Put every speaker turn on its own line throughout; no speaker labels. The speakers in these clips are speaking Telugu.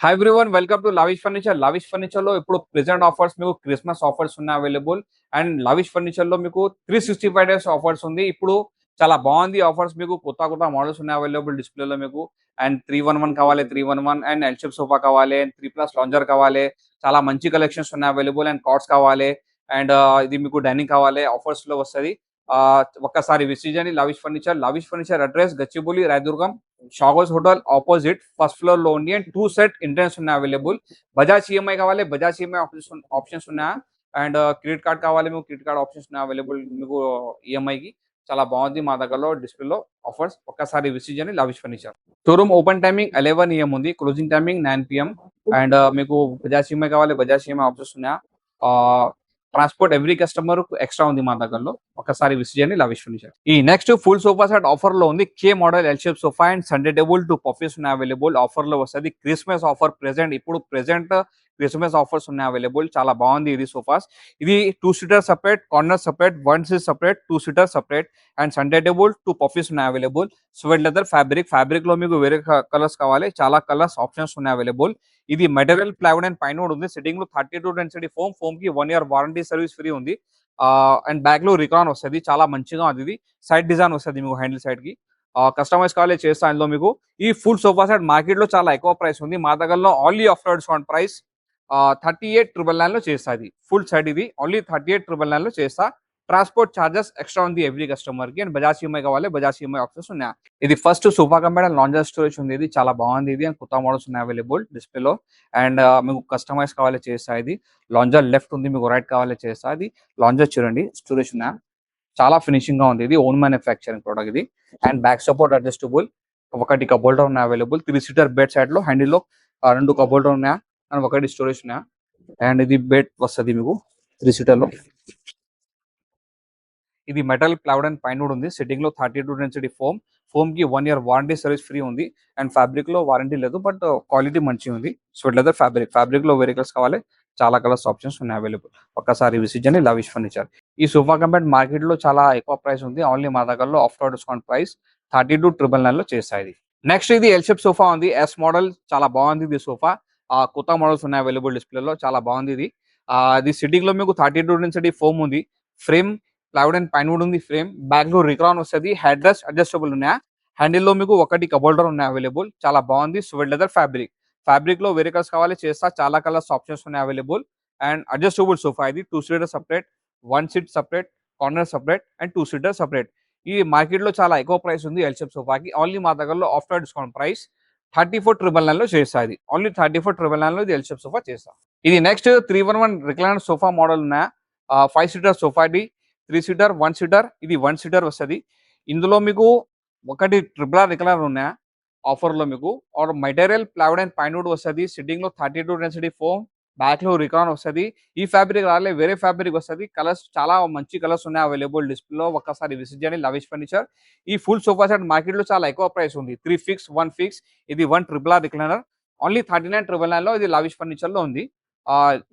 Hi everyone welcome to Lavish Furniture Lavish ఫర్నిచర్లో ఇప్పుడు ప్రెసెంట్ ఆఫర్స్ మీకు క్రిస్మస్ ఆఫర్స్ ఉన్నాయి అవైలబుల్ అండ్ లవిష్ ఫర్నిచర్లో మీకు three sixty five days offers ఉంది. ఇప్పుడు చాలా బాగుంది ఆఫర్స్ మీకు. కొత్త కొత్త మోడల్స్ ఉన్నాయి అవైలబుల్ డిస్ప్లేలో మీకు. అండ్ త్రీ వన్ వన్ కావాలి three one one and L shape sofa కావాలి అండ్ త్రీ ప్లస్ లాంజర్ కావాలి. చాలా మంచి కలెక్షన్స్ ఉన్నాయి అవైలబుల్ అండ్ కార్డ్స్ కావాలి. అండ్ uh, ఇది మీకు డైనింగ్ కావాలి ఆఫర్స్లో వస్తుంది. ఒక్కసారి విసిట్ చేయండి. Lavish Furniture. Lavish Furniture address Gachibowli Rayadurgam షాగోస్ hotel opposite first ఫ్లోర్లో ఉంది అండ్ టూ సెట్ ఇంట్రెన్స్ ఉన్నాయి అవైలబుల్. బజాజ్ ఈఎంఐ కావాలి బజాజ్ ఈఎంఐ ఆప్షన్స్ ఉన్నాయా? అండ్ క్రెడిట్ కార్డ్ కావాలి మీకు క్రెడిట్ కార్డ్ ఆప్షన్స్ ఉన్నాయి అవైలబుల్ మీకు ఈఎంఐ కి. చాలా బాగుంది మా దగ్గరలో డిస్ప్లేలో ఆఫర్స్. ఒక్కసారి విసిట్ చేయండి lavish furniture. Showroom open timing eleven AM ఉంది. Closing timing nine PM and మీకు బజాజ్ ఈఎంఐ కావాలి బజాజ్ ఈఎంఐ ఆప్షన్స్ ఉన్నాయా? ట్రాన్స్పోర్ట్ ఎవ్రీ కస్టమర్ ఎక్స్ట్రా ఉంది మా దగ్గరలో. ఒకసారి విసిట్ చేయండి లవ్ ఫర్నిచర్ ఈ నెక్స్ట్ ఫుల్ సోఫా సెట్ ఆఫర్లో ఉంది. K model L shape sofa and centre table two puffies available ఆఫర్లో వస్తుంది. క్రిస్మస్ ఆఫర్ ప్రెసెంట్ ఇప్పుడు ప్రెసెంట్ క్రిస్మస్ ఆఫర్స్ ఉన్నాయి అవైలబుల్ చాలా బాగుంది ఇది సోఫాస్ ఇది two seater separate corner separate one seat separate two seater separate and centre table two puffies ఉన్నాయి అవైలబుల్ స్వెట్ లెదర్ ఫ్యాబ్రిక్ ఫ్యాబ్రిక్లో మీకు వేరే కలర్స్ కావాలి. చాలా కలర్స్ ఆప్షన్స్ ఉన్నాయి అవైలబుల్ ఇది మెటీరియల్ ప్లైవుడ్ అండ్ పైన ఉంది. సిట్టింగ్లో thirty two density foam ఫోమ్కి one year warranty service free ఉంది. అండ్ బ్యాక్లో రికాన్ వస్తుంది. చాలా మంచిగా ఉంది ఇది. సైడ్ డిజైన్ వస్తుంది మీకు హ్యాండిల్ సైడ్కి. కస్టమైజ్ కావాలి చేస్తా ఇందులో మీకు. ఈ ఫుల్ సోఫా సెట్ మార్కెట్లో చాలా ఎక్కువ ప్రైస్ ఉంది. మా దగ్గరలో only after discount price thirty eight triple నైన్లో చేస్తా ఇది. ఫుల్ సైడ్ ఇది. ఓన్లీ థర్టీ ఎయిట్ ట్రిబల్ నైన్లో చేస్తా. ట్రాన్స్పోర్ట్ చార్జెస్ ఎక్స్ట్రా ఉంది ఎవ్రీ కస్టమర్కి. అండ్ బజాజ్ ఈఎంఐ కావాలి బజాజ్ ఈఎంఐ ఆప్షన్స్ ఉన్నాయి. ఇది first super company lounger storage ఉంది. ఇది చాలా బాగుంది ఇది. అండ్ కొత్త మోడల్స్ ఉన్నాయి అవైలబుల్ డిస్ప్లేలో అండ్ మీకు కస్టమైజ్ కావాలి చేస్తా ఇది. లాంజర్ లెఫ్ట్ ఉంది. మీకు రైట్ కావాలి చేస్తా ఇది. లాంజర్ చూడండి. స్టోరేజ్ ఉన్నాయా. చాలా ఫినిషింగ్గా ఉంది ఇది. ఓన్ మ్యానుఫ్యాక్చరింగ్ ప్రోడక్ట్ ఇది. అండ్ బ్యాక్ సపోర్ట్ అడ్జస్టబుల్ ఒకటి కబోల్డర్ ఉన్నాయి అవైలబుల్ త్రీ సీటర్ బెడ్ సైడ్లో హ్యాండిల్లో రెండు కబోల్డ్ ఉన్నాయి. అండ్ ఒకటి స్టోరేజ్ ఉన్నాయా అండ్ ఇది బెడ్ వస్తుంది మీకు త్రీ సీటర్లో ఇది మెటల్ ప్లౌడ్ అండ్ పైన ఉంది. సిట్టింగ్లో thirty two density foam ఫోమ్కి one year warranty service free ఉంది. అండ్ ఫ్యాబ్రిక్లో వారంటీ లేదు బట్ క్వాలిటీ uh, మంచిగా ఉంది. స్వెట్ లెదర్ ఫ్యాబ్రిక్ ఫ్యాబ్రిక్లో వేరే కలర్స్ కావాలి. చాలా కలర్స్ ఆప్షన్స్ ఉన్నాయి అవైలబుల్ ఒక్కసారి విసిట్ చేయండి లవిష్ ఫర్నిచర్ ఈ సోఫా కంపెనీ మార్కెట్లో చాలా ఎక్కువ ప్రైస్ ఉంది. ఓన్లీ మా దగ్గరలో after discount price thirty two triple నైన్లో చేస్తాయి నెక్స్ట్ ఇది ఎల్షిప్ సోఫా ఉంది. ఎస్ మోడల్ చాలా బాగుంది ఇది సోఫా కొత్త మోడల్స్ ఉన్నాయి అవైలబుల్ డిస్ప్లేలో చాలా బాగుంది ఇది. ఇది సిట్టింగ్లో మీకు థర్టీ టూ నుంచి ఫోమ్ ఉంది. Frame plywood and pine wood ఉంది ఫ్రేమ్ బ్యాక్లో రిక్రాన్ వస్తుంది. హెడ్ రెస్ట్ అడ్జస్టబుల్ ఉన్నాయా హ్యాండిల్లో మీకు ఒకటి కబోల్డర్ ఉన్నాయి అవైలబుల్ చాలా బాగుంది. స్వెడ్ లెదర్ ఫ్యాబ్రిక్ ఫ్యాబ్రిక్లో వేరే కలర్స్ కావాలి చేస్తా చాలా కలర్స్ ఆప్షన్స్ ఉన్నాయి అవైలబుల్ అండ్ అడ్జస్టబుల్ సోఫా ఇది. Two seater separate one seat separate corner separate and two seater separate ఈ మార్కెట్లో చాలా ఎక్కువ ప్రైస్ ఉంది ఎల్షెప్ సోఫాకి ఓన్లీ మా దగ్గరలో after discount price thirty four triple నైన్లో చేస్తా ఇది. ఓన్లీ థర్టీ ఫోర్ ట్రిపుల్ నైన్లో ఇది సోఫా చేస్తా. ఇది next three one one recline sofa model ఉన్నాయా ఫైవ్ సీటర్ సోఫా ఇది. త్రీ సీటర్ వన్ సీటర్ ఇది వన్ సీటర్ వస్తుంది. ఇందులో మీకు ఒకటి ట్రిపుల్ ఆర్ రికలర్ ఉన్నాయా ఆఫర్లో మీకు or material plywood and pinewood వస్తుంది. సిట్టింగ్లో థర్టీ టూ డెన్సిటీ ఫోమ్ బ్యాక్లో రికాన్ వస్తుంది. ఈ ఫ్యాబ్రిక్ రాలే వేరే ఫ్యాబ్రిక్ వస్తుంది. కలర్స్ చాలా మంచి కలర్స్ ఉన్నాయి అవైలబుల్ డిస్ప్లేలో. ఒక్కసారి విజిట్ చేయండి లవిష్ ఫర్నిచర్. ఈ ఫుల్ సోఫా సెట్ మార్కెట్లో చాలా ఎక్కువ ప్రైస్ ఉంది. త్రీ ఫిక్స్ వన్ ఫిక్స్ ఇది one triple or recliner. Only thirty nine triple నైన్లో ఇది లవిష్ ఫర్నిచర్లో ఉంది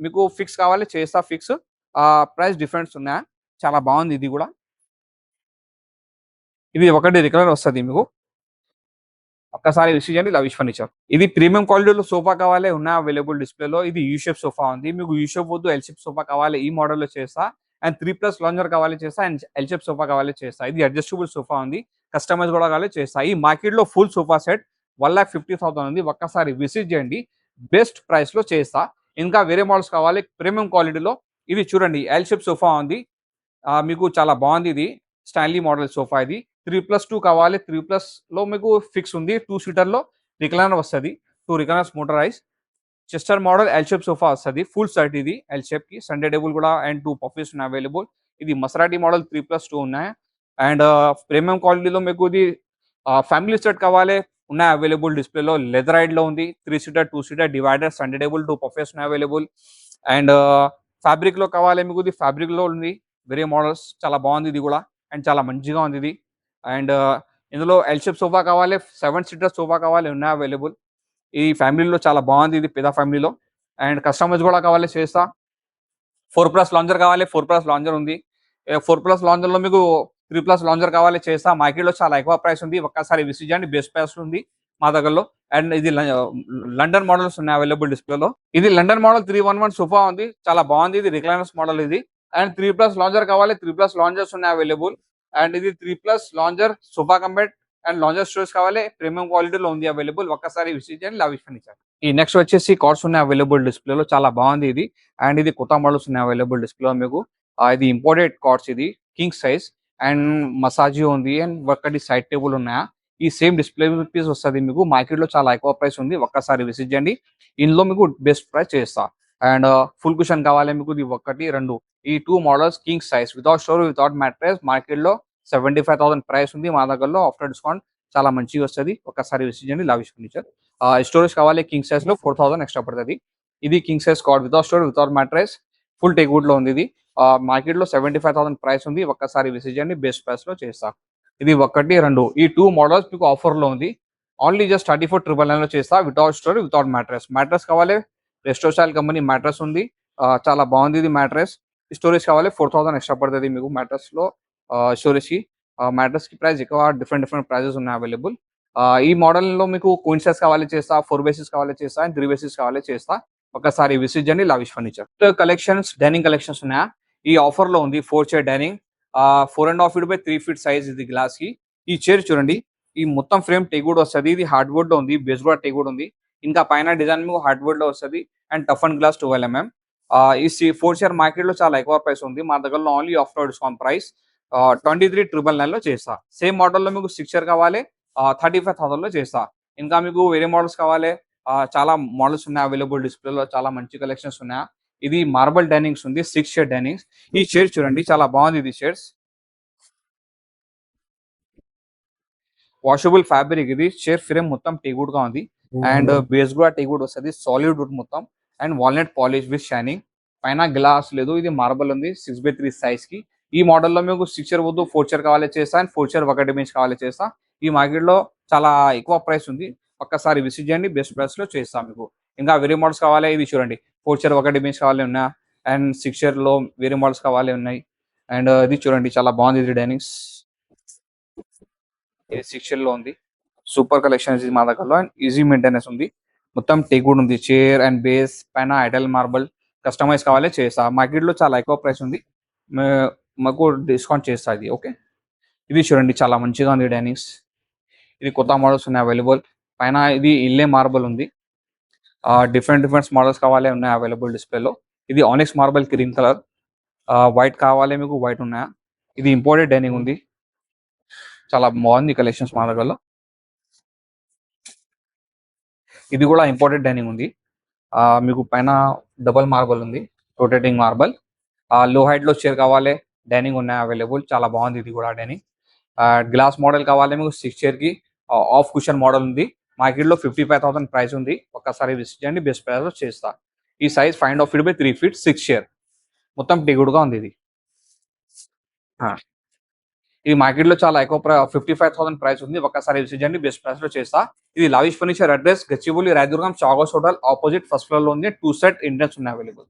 మీకు ఫిక్స్ కావాలి చేస్తా ఫిక్స్. ప్రైస్ డిఫరెన్స్ ఉన్నాయా. చాలా బాగుంది ఇది కూడా. ఇది ఒకటి రికలర్ వస్తుంది మీకు. ఒక్కసారి విసిట్ చేయండి లవిష్ ఫర్నిచర్. ఇది ప్రీమియం క్వాలిటీలో సోఫా కావాలి ఉన్న అవైలబుల్ డిస్ప్లేలో. ఇది యూషేప్ సోఫా ఉంది. మీకు యూషేప్ వద్దు ఎల్షేప్ సోఫా కావాలి ఈ మోడల్లో చేస్తా. అండ్ త్రీ ప్లస్ లాంజర్ కావాలి చేస్తా అండ్ ఎల్షేప్ సోఫా కావాలి చేస్తా. ఇది అడ్జస్టబుల్ సోఫా ఉంది. కస్టమైజ్ కూడా కావాలి చేస్తా. ఈ మార్కెట్లో full sofa set one lakh fifty thousand ఉంది. ఒక్కసారి విసిట్ చేయండి. బెస్ట్ ప్రైస్లో చేస్తా. ఇంకా వేరే మోడల్స్ కావాలి ప్రీమియం క్వాలిటీలో. ఇది చూడండి ఎల్షేప్ సోఫా ఉంది. మీకు చాలా బాగుంది ఇది. స్టాన్లీ మోడల్ సోఫా ఇది. త్రీ ప్లస్ టూ కావాలి. త్రీ ప్లస్లో మీకు ఫిక్స్ ఉంది. టూ సీటర్లో వస్తుంది. Two recliners motorise. Chester model L shape sofa వస్తుంది. ఫుల్ సెట్ ఇది. ఎల్ షేప్కి సండే టేబుల్ కూడా అండ్ టూ పఫీస్ ఉన్నాయి అవైలబుల్ ఇది Maserati model three plus two ఉన్నాయి. అండ్ ప్రీమియం క్వాలిటీలో మీకు ఇది uh, ఫ్యామిలీ సెట్ కావాలి. ఉన్నాయి అవైలబుల్ డిస్ప్లేలో లెదర్ రైడ్లో ఉంది. Three seater two seater divider centre table two puffies ఉన్నాయి అవైలబుల్ అండ్ ఫ్యాబ్రిక్లో కావాలి. మీకు ఇది ఫ్యాబ్రిక్లో ఉంది. వేరే మోడల్స్ చాలా బాగుంది ఇది కూడా. అండ్ చాలా మంచిగా ఉంది ఇది. అండ్ ఇందులో ఎల్షిప్ సోఫా కావాలి సెవెన్ సీటర్ సోఫా కావాలి ఉన్నాయి అవైలబుల్ ఈ ఫ్యామిలీలో చాలా బాగుంది ఇది పెద్ద ఫ్యామిలీలో అండ్ కస్టమర్స్ కూడా కావాలి చేస్తా. ఫోర్ ప్లస్ లాంజర్ కావాలి ఫోర్ ప్లస్ లాంజర్ ఉంది. ఫోర్ ప్లస్ లాంజర్లో మీకు త్రీ ప్లస్ లాంజర్ కావాలి చేస్తా. మార్కెట్లో చాలా ఎక్కువ ప్రైస్ ఉంది. ఒక్కసారి విసిట్ చేయండి బెస్ట్ ప్రైస్ ఉంది మా దగ్గరలో. అండ్ ఇది లండన్ మోడల్స్ ఉన్నాయి అవైలబుల్ డిస్ప్లేలో ఇది London model three one one sofa ఉంది. చాలా బాగుంది. ఇది రిక్లైనర్స్ మోడల్ ఇది. అండ్ త్రీ ప్లస్ లాంజర్ కావాలి త్రీ ప్లస్ లాంజర్స్ ఉన్నాయి అవైలబుల్ అండ్ ఇది త్రీ ప్లస్ లాంజర్ సోఫా కంబెట్ అండ్ లాంజర్ స్టోర్స్ కావాలి. ప్రీమియం క్వాలిటీలో ఉంది అవైలబుల్. ఒక్కసారి విసిట్ చేయండి. లవిష్ ఫర్నిచర్ ఈ నెక్స్ట్ వచ్చేసి కార్డ్స్ ఉన్నాయి అవైలబుల్ డిస్ప్లేలో. చాలా బాగుంది ఇది. అండ్ ఇది కొత్త మోడల్స్ ఉన్నాయి అవైలబుల్ డిస్ప్లేలో మీకు. ఇది ఇంపోర్టెడ్ కార్డ్స్ ఇది. కింగ్ సైజ్ అండ్ మసాజీ ఉంది. అండ్ ఒక్కటి సైడ్ టేబుల్ ఉన్నాయా? ఈ సేమ్ డిస్ప్లే పీస్ వస్తుంది మీకు. మార్కెట్లో చాలా ఎక్కువ ప్రైస్ ఉంది. ఒక్కసారి విసిట్ చేయండి. ఇందులో మీకు బెస్ట్ ప్రైస్ చేస్తా. అండ్ ఫుల్ కుషన్ కావాలి మీకు. ఇది ఒకటి రెండు. ఈ two models king size without store without mattress మార్కెట్లో సెవెంటీ ఫైవ్ థౌసండ్ ప్రైస్ ఉంది. మా దగ్గరలో ఆఫ్టర్ డిస్కౌంట్ చాలా మంచిగా వస్తుంది. ఒకసారి విసిట్ చేయండి లవిష్ ఫర్నిచర్ స్టోరేజ్ కావాలి కింగ్ సైజ్లో ఫోర్ థౌసండ్ ఎక్స్ట్రా పడుతుంది. ఇది king size card without store without mattress full టేక్వుడ్లో ఉంది ఇది. మార్కెట్లో సెవెంటీ ఫైవ్ థౌసండ్ ప్రైస్ ఉంది. ఒక్కసారి విసిట్ చేయండి బెస్ట్ ప్రైస్లో చేస్తా. ఇది ఒకటి రెండు. ఈ టూ మోడల్స్ మీకు ఆఫర్లో ఉంది. Only just thirty four triple నైన్లో చేస్తా. Without store without mattress mattress కావాలి రెస్టోస్టైల్ కంపెనీ మ్యాట్రెస్ ఉంది. చాలా బాగుంది ఇది మ్యాట్రెస్ స్టోరేజ్ కావాలి. ఫోర్ థౌసండ్ ఎక్స్ట్రా పడుతుంది మీకు మ్యాట్రస్లో. లో స్టోరేజ్కి కి ప్రైస్ ఎక్కువ డిఫరెంట్ డిఫరెంట్ ప్రైజెస్ ఉన్నాయి అవైలబుల్. ఈ మోడల్లో మీకు క్వీన్సెస్ కావాలి చేస్తా ఫోర్ బేసిస్ కావాలి చేస్తా అండ్ త్రీ బేసిస్ కావాలి చేస్తా. ఒకసారి విసిట్ చేయండి Lavish Furniture collections dining collections ఉన్నాయా? ఈ ఆఫర్లో ఉంది four chair dining four and half feet by three feet size ఇది గ్లాస్కి ఈ చైర్ చూడండి. ఈ మొత్తం ఫ్రేమ్ టేగుడ్ వస్తుంది. ఇది హార్డ్వుడ్లో ఉంది బేస్ కూడా టేగుడ్ ఉంది. ఇంకా పైన డిజైన్ మీకు హార్డ్వుడ్లో వస్తుంది. And tough and glass twelve mm ఈ ఫోర్ చైర్ మార్కెట్లో చాలా ఎక్కువ ప్రైస్ ఉంది. మా దగ్గరలో only after discount price twenty three triple నైన్లో చేస్తా. సేమ్ మోడల్లో మీకు సిక్స్ చైర్ కావాలి థర్టీ ఫైవ్ థౌసండ్లో చేస్తా. ఇంకా మీకు వేరే మోడల్స్ కావాలి చాలా మోడల్స్ ఉన్నాయి అవైలబుల్ డిస్ప్లేలో చాలా మంచి కలెక్షన్స్ ఉన్నాయి. ఇది మార్బల్ డైనింగ్స్ ఉంది సిక్స్ షేర్ డైనింగ్స్ ఈ చైర్ చూడండి చాలా బాగుంది ఇది చైర్స్ వాషబుల్ ఫ్యాబ్రిక్ ఇది చైర్ ఫ్రేమ్ మొత్తం టేగుడ్గా ఉంది. అండ్ బేస్ కూడా టేగుడ్ వస్తుంది సాలిడ్ వుడ్ మొత్తం. And walnut polish with shining. పైన గ్లాస్ లేదు ఇది మార్బల్ ఉంది సిక్స్ బై త్రీ సైజ్కి. ఈ మోడల్లో మీకు సిక్స్ చైర్ వద్దు ఫోర్ చైర్ కావాలి చేస్తా అండ్ ఫోర్ చైర్ ఒకటి బెంచ్ కావాలి చేస్తా. ఈ మార్కెట్లో చాలా ఎక్కువ ప్రైస్ ఉంది. ఒక్కసారి విసిట్ చేయండి బెస్ట్ ప్రైస్లో చేస్తాం మీకు. ఇంకా వేరే మోడల్స్ కావాలి ఇది చూడండి. ఫోర్ చైర్ ఒకటి బెంచ్ కావాలి ఉన్నా అండ్ సిక్స్ చైర్లో వేరే మోడల్స్ కావాలి ఉన్నాయి. అండ్ uh, ఇది చూడండి చాలా బాగుంది ఇది డైనింగ్స్. ఇది సిక్స్ చైర్లో ఉంది. సూపర్ కలెక్షన్ ఇది మా దగ్గరలో అండ్ ఈజీ మెయింటెనెన్స్ ఉంది. మొత్తం టేకుడ్ ఉంది. చైర్ అండ్ బేస్ పైన ఐడల్ మార్బల్ కస్టమైజ్ కావాలి చేస్తా. మార్కెట్లో చాలా ఎక్కువ ప్రైస్ ఉంది. మాకు డిస్కౌంట్ చేస్తా ఇది ఓకే? ఇది చూడండి చాలా మంచిగా ఉంది డైనింగ్స్. ఇది కొత్త మోడల్స్ ఉన్నాయి అవైలబుల్. పైన ఇది ఇల్లే మార్బల్ ఉంది. డిఫరెంట్ డిఫరెంట్ మోడల్స్ కావాలి ఉన్నాయి అవైలబుల్ డిస్ప్లేలో. ఇది onyx marble cream colour white కావాలి మీకు వైట్ ఉన్నాయా? ఇది ఇంపోర్టెడ్ డైనింగ్ ఉంది. చాలా బాగుంది కలెక్షన్స్ మా దగ్గరలో. ఇది కూడా ఇంపోర్టెడ్ డైనింగ్ ఉంది. మీకు పైన డబల్ మార్బల్ ఉంది రొటేటింగ్ మార్బల్లో హైట్లో చైర్ కావాలి డైనింగ్ ఉన్నాయి అవైలబుల్ చాలా బాగుంది ఇది కూడా డైనింగ్ గ్లాస్ మోడల్ కావాలి మీకు సిక్స్ చైర్కి. ఆఫ్ కుషన్ మోడల్ ఉంది. మార్కెట్లో ఫిఫ్టీ ఫైవ్ థౌసండ్ ప్రైస్ ఉంది. ఒక్కసారి విజిట్ చేయండి బెస్ట్ ప్రైస్లో చేస్తా. ఈ size five and half feet by three feet six chair మొత్తం టిగుడ్గా ఉంది ఇది. ఇది మార్కెట్లో చాలా ఎక్కువ ఫిఫ్టీ ఫైవ్ థౌసండ్ ప్రైస్ ఉంది. ఒకసారి విజిట్ చేయండి బెస్ట్ ప్రైస్లో చేస్తా. ఇది Lavish Furniture address Gachibowli Rayadurgam Chagos hotel opposite first ఫ్లోర్లో ఉంది. టూ సెట్ ఇండియన్స్ ఉన్నాయి అవైలబుల్